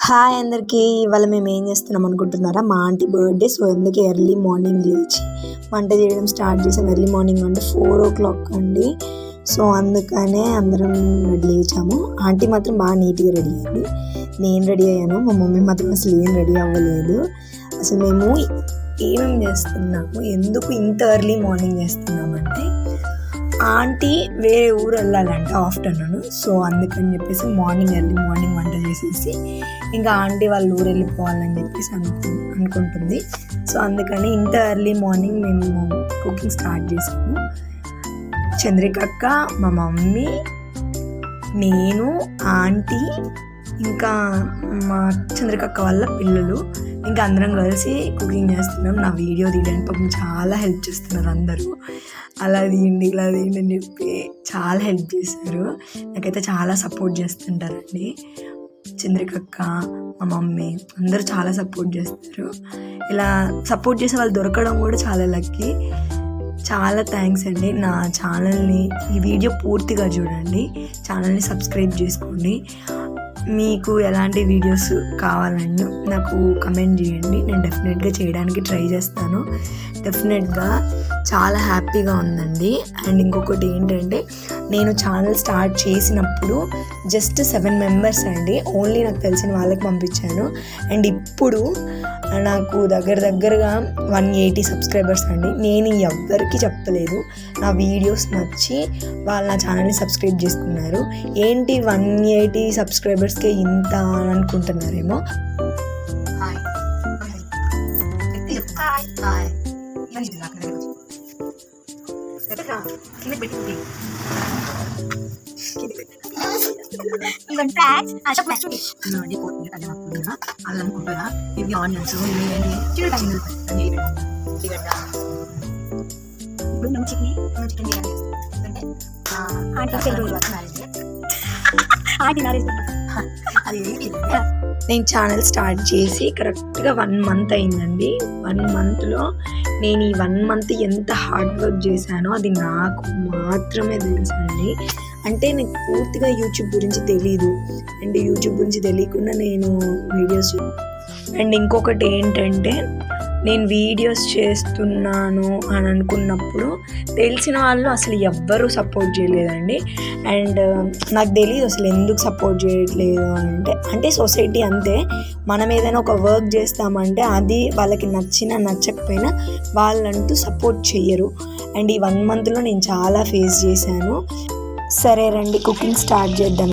Hi అందరికీ ఇవాళ మేము ఏం చేస్తున్నాం అనుకుంటున్నారా? మా ఆంటీ బర్త్డే సో అందుకే ఎర్లీ మార్నింగ్ లేచి వంట చేయడం స్టార్ట్ చేసాం. ఎర్లీ మార్నింగ్ అంటే ఫోర్ ఓ క్లాక్ అండి. సో అందుకనే అందరం రెడీ లేచాము. ఆంటీ మాత్రం బాగా నీట్గా రెడీ అయ్యింది. నేను రెడీ అయ్యాను. మా మమ్మీ మాత్రం అసలు ఏం రెడీ అవ్వలేదు. అసలు మేము ఏమేమి చేస్తున్నాము? ఎందుకు ఇంత ఎర్లీ మార్నింగ్ చేస్తున్నామంటే ఆంటీ వేరే ఊరు వెళ్ళాలంట ఆఫ్టర్నూన్. సో అందుకని చెప్పేసి మార్నింగ్ ఎర్లీ మార్నింగ్ వంట చేసేసి ఇంకా ఆంటీ వాళ్ళ ఊరు వెళ్ళిపోవాలని చెప్పేసి అనుకు అనుకుంటుంది. సో అందుకని ఇంత ఎర్లీ మార్నింగ్ మేము కుకింగ్ స్టార్ట్ చేసాము. చంద్రికక్క మా మమ్మీ నేను ఆంటీ ఇంకా మా చంద్రికక్క వాళ్ళ పిల్లలు ఇంకా అందరం కలిసి కుకింగ్ చేస్తున్నాం. నా వీడియో తీయడానికి పాపం చాలా హెల్ప్ చేస్తున్నారు అందరూ. అలా తీయండి ఇలా తీయండి అని చెప్పి చాలా హెల్ప్ చేశారు. నాకైతే చాలా సపోర్ట్ చేస్తుంటారండి. చంద్రికక్క మా మమ్మీ అందరూ చాలా సపోర్ట్ చేస్తారు. ఇలా సపోర్ట్ చేసే వాళ్ళు దొరకడం కూడా చాలా లక్కీ చాలా థ్యాంక్స్ అండి. నా ఛానల్ని ఈ వీడియో పూర్తిగా చూడండి. ఛానల్ని సబ్స్క్రైబ్ చేసుకోండి. మీకు ఎలాంటి వీడియోస్ కావాలని నాకు కమెంట్ చేయండి. నేను డెఫినెట్గా చేయడానికి ట్రై చేస్తాను. డెఫినెట్గా చాలా హ్యాపీగా ఉందండి. అండ్ ఇంకొకటి ఏంటంటే నేను ఛానల్ స్టార్ట్ చేసినప్పుడు జస్ట్ సెవెన్ మెంబర్స్ అండి. ఓన్లీ నాకు తెలిసిన వాళ్ళకి పంపించాను. అండ్ ఇప్పుడు నాకు దగ్గర దగ్గరగా వన్ ఎయిటీ సబ్స్క్రైబర్స్ అండి నేను ఎవ్వరికీ చెప్పలేదు నా వీడియోస్ నచ్చి వాళ్ళు నా ఛానల్ని సబ్స్క్రైబ్ చేసుకున్నారు ఏంటి వన్ ఎయిటీ సబ్స్క్రైబర్స్కే ఇంత అని అనుకుంటున్నారేమో హాయ్ హాయ్ కింద అశోక్ కొత్తిమీర అల్లం ఇవి ఆనియన్స్ ఉల్లిగడ్డ ఇప్పుడు మనం చికెన్ మనం చికెన్ ఎందుకంటే ఆంటీ మ్యారేజ్ ఆంటీ మ్యారేజ్ అది నేను ఛానల్ స్టార్ట్ చేసి కరెక్ట్గా వన్ మంత్ అయిందండి. వన్ మంత్లో నేను ఈ వన్ మంత్ ఎంత హార్డ్ వర్క్ చేశానో అది నాకు మాత్రమే తెలుసండి. అంటే నాకు పూర్తిగా యూట్యూబ్ గురించి తెలీదు. అండ్ యూట్యూబ్ గురించి తెలియకుండా నేను వీడియోస్ అండ్ ఇంకొకటి ఏంటంటే నేను వీడియోస్ చేస్తున్నాను అని అనుకున్నప్పుడు తెలిసిన వాళ్ళు అసలు ఎవ్వరూ సపోర్ట్ చేయలేదండి. అండ్ నాకు తెలియదు అసలు ఎందుకు సపోర్ట్ చేయట్లేదు అంటే అంటే సొసైటీ అంతే. మనం ఏదైనా ఒక వర్క్ చేస్తామంటే అది వాళ్ళకి నచ్చినా నచ్చకపోయినా వాళ్ళంటూ సపోర్ట్ చెయ్యరు. అండ్ ఈ వన్ మంత్లో నేను చాలా ఫేస్ చేశాను. సరే రండి కుకింగ్ స్టార్ట్ చేద్దాం.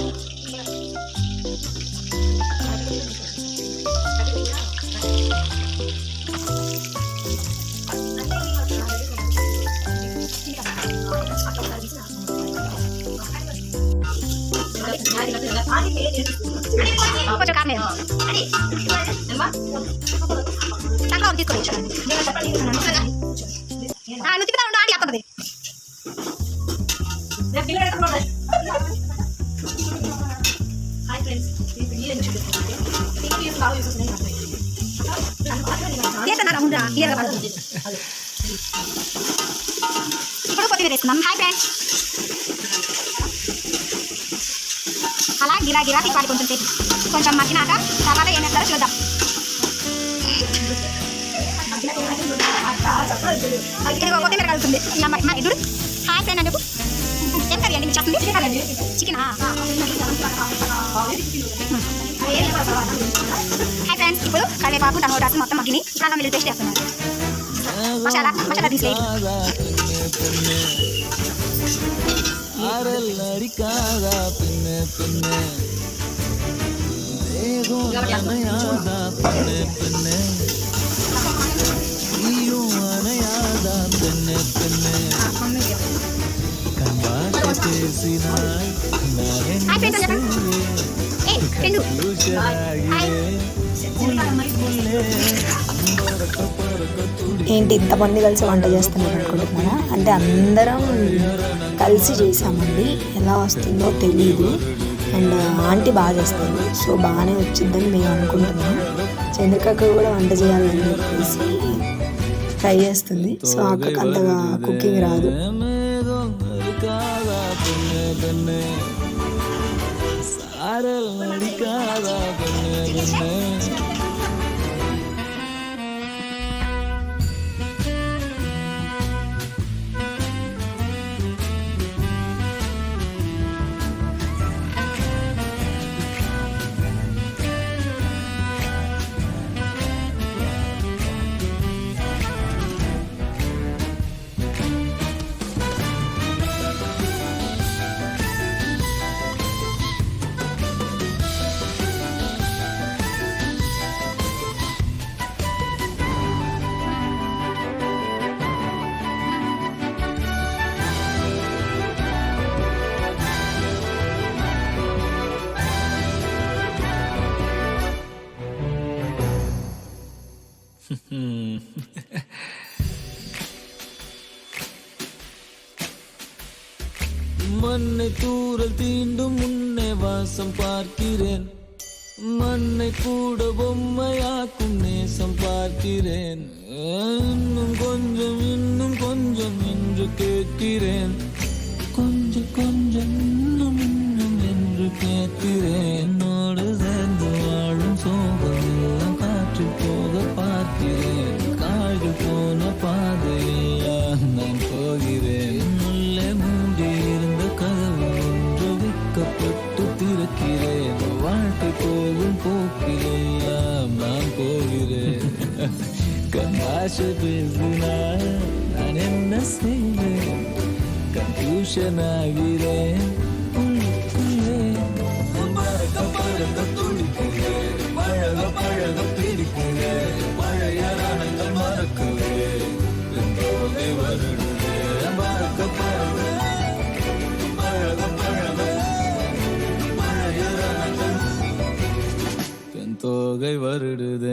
కొంచెం ఇప్పుడు కొత్తిమీర వేసుకుందాం హాయ్ ఫ్రెండ్స్ అలా గిరా గిరా తిప్పాలి కొంచెం సేపు కొంచెం మగ్గినాక తర్వాత ఏం చేస్తారో చూద్దాం ఇదిగో కొత్తిమీర కలుగుతుంది ఇలా మరి మరి ఎదురు హాయ్ ఫ్రెండ్ అని చెప్పు ఏం కర్రీ అండి చేస్తుంది చికెన్ కర్రీ అండి చికెనా హాయ్ ఫ్రెండ్స్ ఇప్పుడు కరివేపాకు టమోటాస్ మొత్తం మగ్గిని ఇప్పుడు అలా పేస్ట్ చేస్తున్నాను మసాలా మసాలా తీసి పిన్నే ఏంటి ఇంతమంది కలిసి వంట చేస్తున్నారు అనుకుంటున్నారా? అంటే అందరం కలిసి చేసామండి ఎలా వస్తుందో తెలియదు అండ్ ఆంటీ బాగా చేస్తుంది. సో బాగానే వచ్చిందని మేము అనుకుంటున్నాం. చంద్రికక్క కూడా వంట చేయాలని చెప్పేసి ట్రై చేస్తుంది. సో అక్కకి అంతగా కుకింగ్ రాదు. யாரல் நடிக்காதா மண்ணை தூரல் தீண்டும் முன்னே வாசம் பார்க்கிறேன். மண்ணை கூட பொம்மையாக்கும் நேசம் பார்க்கிறேன். இன்னும் கொஞ்சம் இன்னும் கொஞ்சம் என்று கேட்கிறேன். كان عاشق الزنا عن الناس كان توشة مع جيران வருடுதே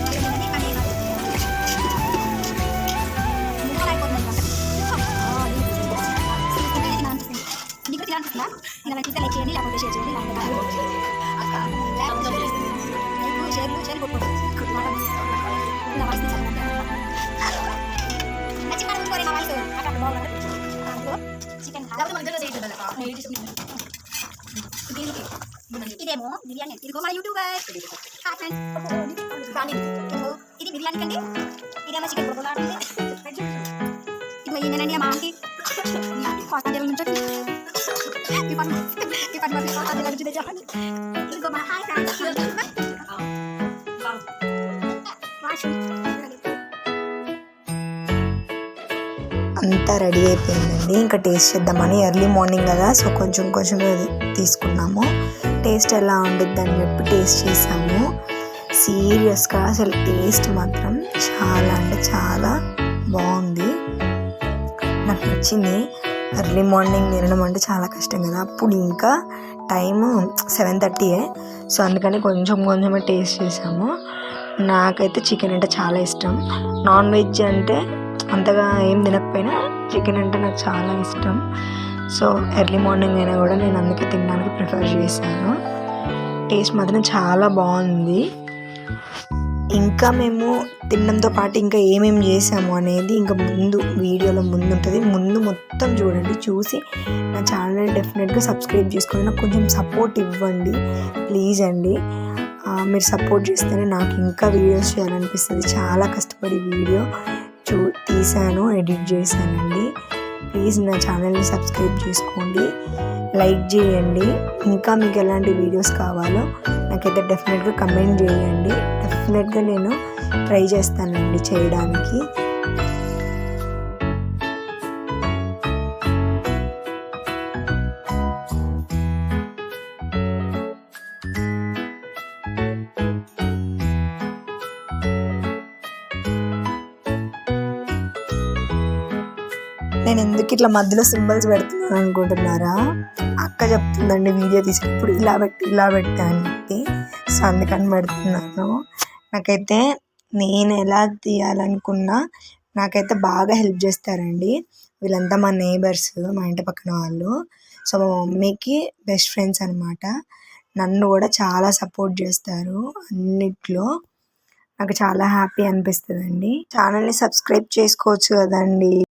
నేను లైక్ లైక్ చేయండి లేకపోతే షేర్ చేయండి లేకపోతే లైక్ షేర్లు షేర్ కొట్టుకోండి నా వాయిస్ చికెన్ ఉంచుకోండి నా వాయిస్ అక్కడ బాగుంది చికెన్ ఇదేమో బిర్యానీ ఇదిగో మన యూట్యూబర్ హాయ్ ఫ్రెండ్స్ ఇది బిర్యానీ కండి ఇదేమో చికెన్ కొడుకులా ఇదిగో ఈయనండి మా ఆంటీ హాస్పిటల్ నుంచి అంతా రెడీ అయిపోయిందండి. ఇంకా టేస్ట్ చేద్దామని ఎర్లీ మార్నింగ్ కదా సో కొంచెం కొంచెం తీసుకున్నాము. టేస్ట్ ఎలా ఉండిద్ది అని చెప్పి టేస్ట్ చేసాము. సీరియస్గా అసలు టేస్ట్ మాత్రం చాలా అంటే చాలా బాగుంది. నాకు నచ్చింది. ఎర్లీ మార్నింగ్ తినడం అంటే చాలా కష్టం కదా. అప్పుడు ఇంకా టైము సెవెన్ థర్టీయే సో అందుకని కొంచెం కొంచెమే టేస్ట్ చేసాము నాకైతే చికెన్ అంటే చాలా ఇష్టం. నాన్ వెజ్ అంటే అంతగా ఏం తినకపోయినా చికెన్ అంటే నాకు చాలా ఇష్టం. సో ఎర్లీ మార్నింగ్ అయినా కూడా నేను అందుకే తినడానికి ప్రిఫర్ చేశాను. టేస్ట్ మాత్రం చాలా బాగుంది. ఇంకా మేము తినడంతో పాటు ఇంకా ఏమేమి చేసాము అనేది ఇంకా ముందు వీడియోలో ముందు ఉంటుంది ముందు మొత్తం చూడండి. చూసి నా ఛానల్ డెఫినెట్గా సబ్స్క్రైబ్ చేసుకోండి. నాకు కొంచెం సపోర్ట్ ఇవ్వండి. ప్లీజ్ అండి. మీరు సపోర్ట్ చేస్తేనే నాకు ఇంకా వీడియోస్ చేయాలనిపిస్తుంది. చాలా కష్టపడి వీడియో చూ తీశాను ఎడిట్ చేశానండి. ప్లీజ్ నా ఛానల్ని సబ్స్క్రైబ్ చేసుకోండి. లైక్ చేయండి. ఇంకా మీకు ఎలాంటి వీడియోస్ కావాలో నాకైతే డెఫినెట్గా కమెంట్ చేయండి. డెఫినెట్గా నేను ట్రై చేస్తానండి చేయడానికి. నేను ఎందుకు ఇట్లా మధ్యలో సింబల్స్ పెడుతున్నాను అనుకుంటున్నారా? అక్క చెప్తుందండి వీడియో తీసినప్పుడు ఇలా పెట్టి ఇలా పెట్టా అని చెప్పి. సో అందుకని పెడుతున్నాను. నాకైతే నేను ఎలా తీయాలనుకున్నా నాకైతే బాగా హెల్ప్ చేస్తారండి. వీళ్ళంతా మా నేబర్స్ మా ఇంటి పక్కన వాళ్ళు. సో మా మమ్మీకి బెస్ట్ ఫ్రెండ్స్ అనమాట నన్ను కూడా చాలా సపోర్ట్ చేస్తారు అన్నిట్లో. నాకు చాలా హ్యాపీ అనిపిస్తుంది అండి ఛానల్ని సబ్స్క్రైబ్ చేసుకోవచ్చు కదండి.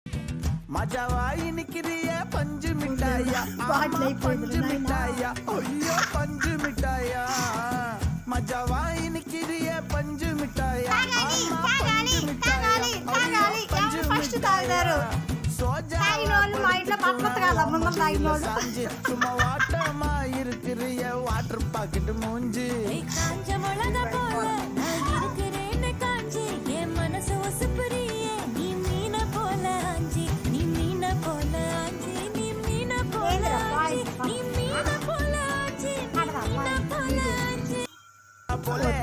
మజవాయినికిరియే పంజు మిఠాయ పంజు మిఠాయ అయ్యో పంజు మిఠాయ మజవాయినికిరియే పంజు మిఠాయ ఫస్ట్ తాగుతారు తాగినోళ్ళు మా ఇంట్లో పక్కన కాదు అమ్మమ్మ తాగినోళ్ళు சும்மா வாட்டமா இருக்கிறிய வாட்டர் பாக்கெட் மூஞ்சி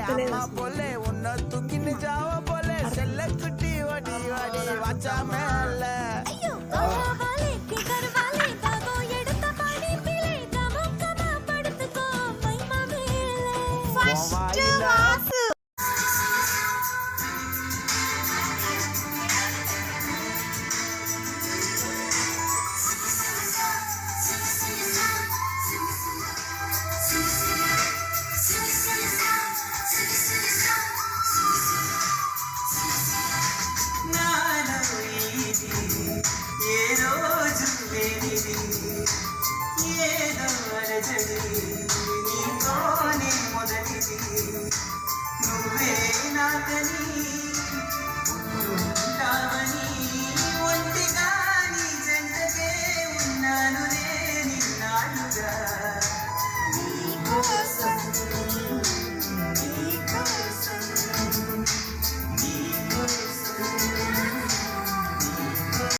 அம்மா போல உன்னை தூக்கின்னு ஜாவ போல செல்ல குட்டி வாடி வாடி வாச்சா மேல